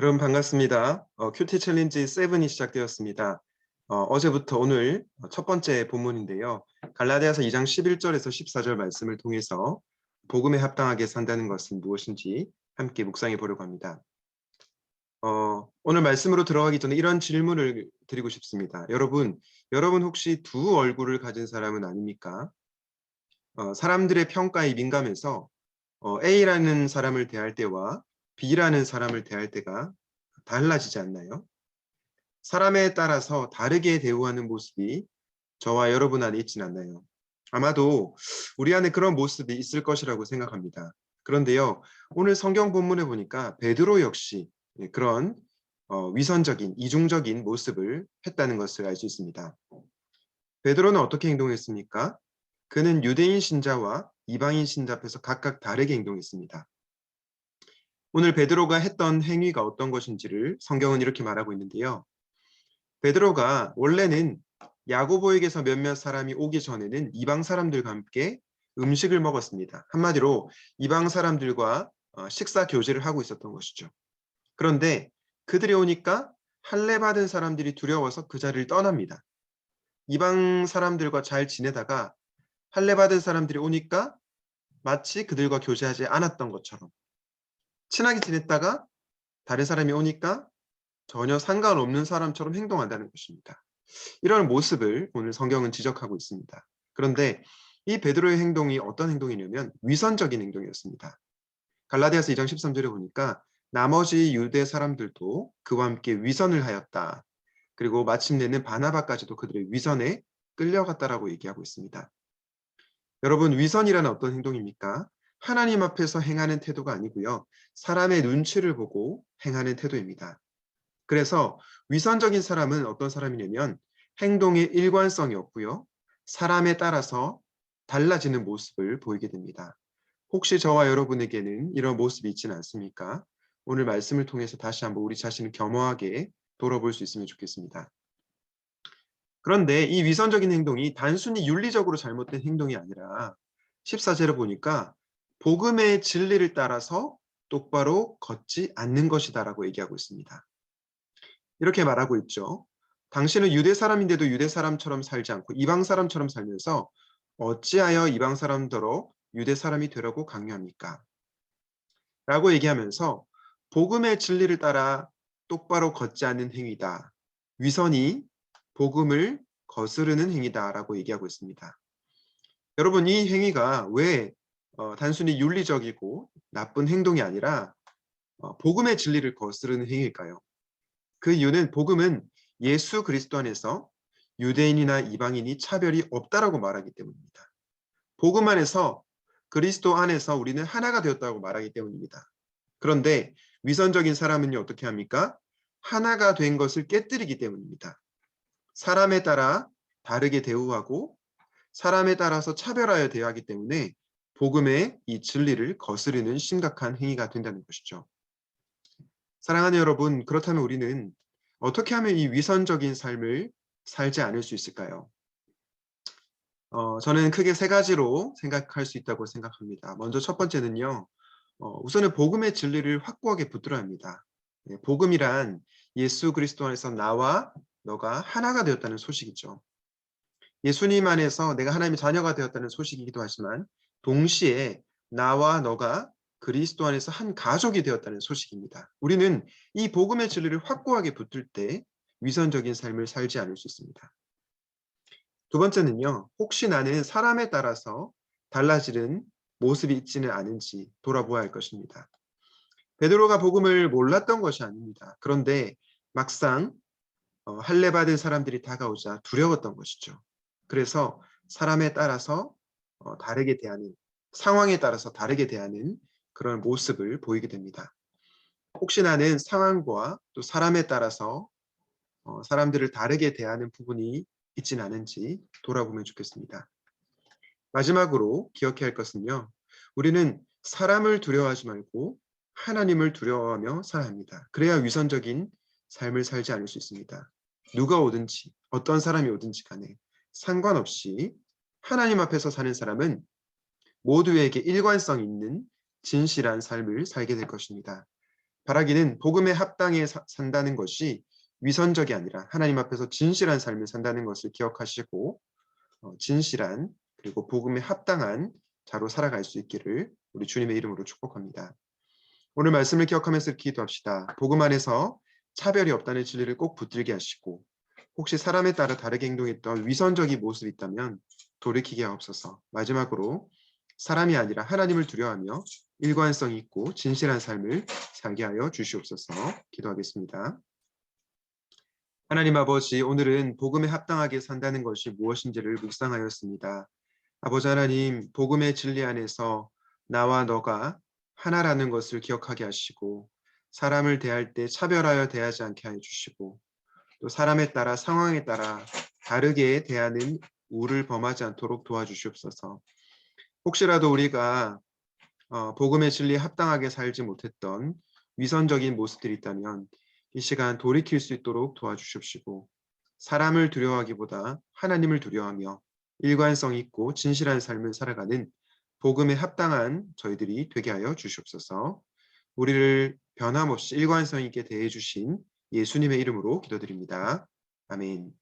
여러분 반갑습니다. 어, 큐티 챌린지 7이 시작되었습니다. 어, 제부터 오늘 첫 번째 본문인데요. 갈라디아서 2장 11절에서 14절 말씀을 통해서 복음에 합당하게 산다는 것은 무엇인지 함께 묵상해 보려고 합니다. 어, 오늘 말씀으로 들어가기 전에 이런 질문을 드리고 싶습니다. 여러분, 여러분 혹시 두 얼굴을 가진 사람은 아닙니까? 어, 사람들의 평가에 민감해서 어, A라는 사람을 대할 때와 B라는 사람을 대할 때가 달라지지 않나요? 사람에 따라서 다르게 대우하는 모습이 저와 여러분 안에 있진 않나요? 아마도 우리 안에 그런 모습이 있을 것이라고 생각합니다. 그런데요, 오늘 성경 본문에 보니까 베드로 역시 그런 어, 위선적인 이중적인 모습을 했다는 것을 알 수 있습니다. 베드로는 어떻게 행동했습니까? 그는 유대인 신자와 이방인 신자 앞에서 각각 다르게 행동했습니다. 오늘 베드로가 했던 행위가 어떤 것인지를 성경은 이렇게 말하고 있는데요. 베드로가 원래는 야고보에게서 몇몇 사람이 오기 전에는 이방 사람들과 함께 음식을 먹었습니다. 한마디로 이방 사람들과 어, 식사 교제를 하고 있었던 것이죠. 그런데 그들이 오니까 할례 받은 사람들이 두려워서 그 자리를 떠납니다. 이방 사람들과 잘 지내다가 할례 받은 사람들이 오니까 마치 그들과 교제하지 않았던 것처럼 친하게 지냈다가 다른 사람이 오니까 전혀 상관없는 사람처럼 행동한다는 것입니다. 이런 모습을 오늘 성경은 지적하고 있습니다. 그런데 이 베드로의 행동이 어떤 행동이냐면 위선적인 행동이었습니다. 갈라디아서 2장 13절에 보니까 나머지 유대 사람들도 그와 함께 위선을 하였다. 그리고 마침내는 바나바까지도 그들의 위선에 끌려갔다라고 얘기하고 있습니다. 여러분 위선이라는 어떤 행동입니까? 하나님 앞에서 행하는 태도가 아니고요. 사람의 눈치를 보고 행하는 태도입니다. 그래서 위선적인 사람은 어떤 사람이냐면 행동에 일관성이 없고요. 사람에 따라서 달라지는 모습을 보이게 됩니다. 혹시 저와 여러분에게는 이런 모습이 있지는 않습니까? 오늘 말씀을 통해서 다시 한번 우리 자신을 겸허하게 돌아볼 수 있으면 좋겠습니다. 그런데 이 위선적인 행동이 단순히 윤리적으로 잘못된 행동이 아니라 14절을 보니까 복음의 진리를 따라서 똑바로 걷지 않는 것이다라고 얘기하고 있습니다. 이렇게 말하고 있죠. 당신은 유대 사람인데도 유대 사람처럼 살지 않고 이방 사람처럼 살면서 어찌하여 이방 사람더러 유대 사람이 되라고 강요합니까? 라고 얘기하면서 복음의 진리를 따라 똑바로 걷지 않는 행위다. 위선이 복음을 거스르는 행위다라고 얘기하고 있습니다. 여러분 이 행위가 왜 어, 단순히 윤리적이고 나쁜 행동이 아니라 어, 복음의 진리를 거스르는 행위일까요? 그 이유는 복음은 예수 그리스도 안에서 유대인이나 이방인이 차별이 없다라고 말하기 때문입니다. 복음 안에서 그리스도 안에서 우리는 하나가 되었다고 말하기 때문입니다. 그런데 위선적인 사람은요 어떻게 합니까? 하나가 된 것을 깨뜨리기 때문입니다. 사람에 따라 다르게 대우하고 사람에 따라서 차별하여 대하기 때문에 복음의 이 진리를 거스르는 심각한 행위가 된다는 것이죠. 사랑하는 여러분, 그렇다면 우리는 어떻게 하면 이 위선적인 삶을 살지 않을 수 있을까요? 어, 저는 크게 세 가지로 생각할 수 있다고 생각합니다. 먼저 첫 번째는요. 어, 우선은 복음의 진리를 확고하게 붙들어야 합니다. 네, 복음이란 예수 그리스도 안에서 나와 너가 하나가 되었다는 소식이죠. 예수님 안에서 내가 하나님의 자녀가 되었다는 소식이기도 하지만 동시에 나와 너가 그리스도 안에서 한 가족이 되었다는 소식입니다. 우리는 이 복음의 진리를 확고하게 붙들 때 위선적인 삶을 살지 않을 수 있습니다. 두 번째는요. 혹시 나는 사람에 따라서 달라지는 모습이 있지는 않은지 돌아보아야 할 것입니다. 베드로가 복음을 몰랐던 것이 아닙니다. 그런데 막상 어, 할례 받은 사람들이 다가오자 두려웠던 것이죠. 그래서 사람에 따라서 어, 다르게 대하는 상황에 따라서 다르게 대하는 그런 모습을 보이게 됩니다. 혹시 나는 상황과 또 사람에 따라서 어, 사람들을 다르게 대하는 부분이 있진 않은지 돌아보면 좋겠습니다. 마지막으로 기억해야 할 것은요. 우리는 사람을 두려워하지 말고 하나님을 두려워하며 살아야 합니다. 그래야 위선적인 삶을 살지 않을 수 있습니다. 누가 오든지 어떤 사람이 오든지 간에 상관없이 하나님 앞에서 사는 사람은 모두에게 일관성 있는 진실한 삶을 살게 될 것입니다. 바라기는 복음에 합당해 사- 산다는 것이 위선적이 아니라 하나님 앞에서 진실한 삶을 산다는 것을 기억하시고 어, 진실한 그리고 복음에 합당한 자로 살아갈 수 있기를 우리 주님의 이름으로 축복합니다. 오늘 말씀을 기억하면서 기도합시다. 복음 안에서 차별이 없다는 진리를 꼭 붙들게 하시고 혹시 사람에 따라 다르게 행동했던 위선적인 모습이 있다면 돌이키게 하옵소서. 마지막으로 사람이 아니라 하나님을 두려워하며 일관성 있고 진실한 삶을 살게 하여 주시옵소서. 기도하겠습니다. 하나님 아버지, 오늘은 복음에 합당하게 산다는 것이 무엇인지를 묵상하였습니다. 아버지 하나님, 복음의 진리 안에서 나와 너가 하나라는 것을 기억하게 하시고 사람을 대할 때 차별하여 대하지 않게 하여 주시고 또 사람에 따라 상황에 따라 다르게 대하는 우를 범하지 않도록 도와주시옵소서. 혹시라도 우리가 어, 복음의 진리에 합당하게 살지 못했던 위선적인 모습들이 있다면 이 시간 돌이킬 수 있도록 도와주십시고 사람을 두려워하기보다 하나님을 두려워하며 일관성 있고 진실한 삶을 살아가는 복음에 합당한 저희들이 되게 하여 주시옵소서. 우리를 변함없이 일관성 있게 대해 주신 예수님의 이름으로 기도드립니다. 아멘.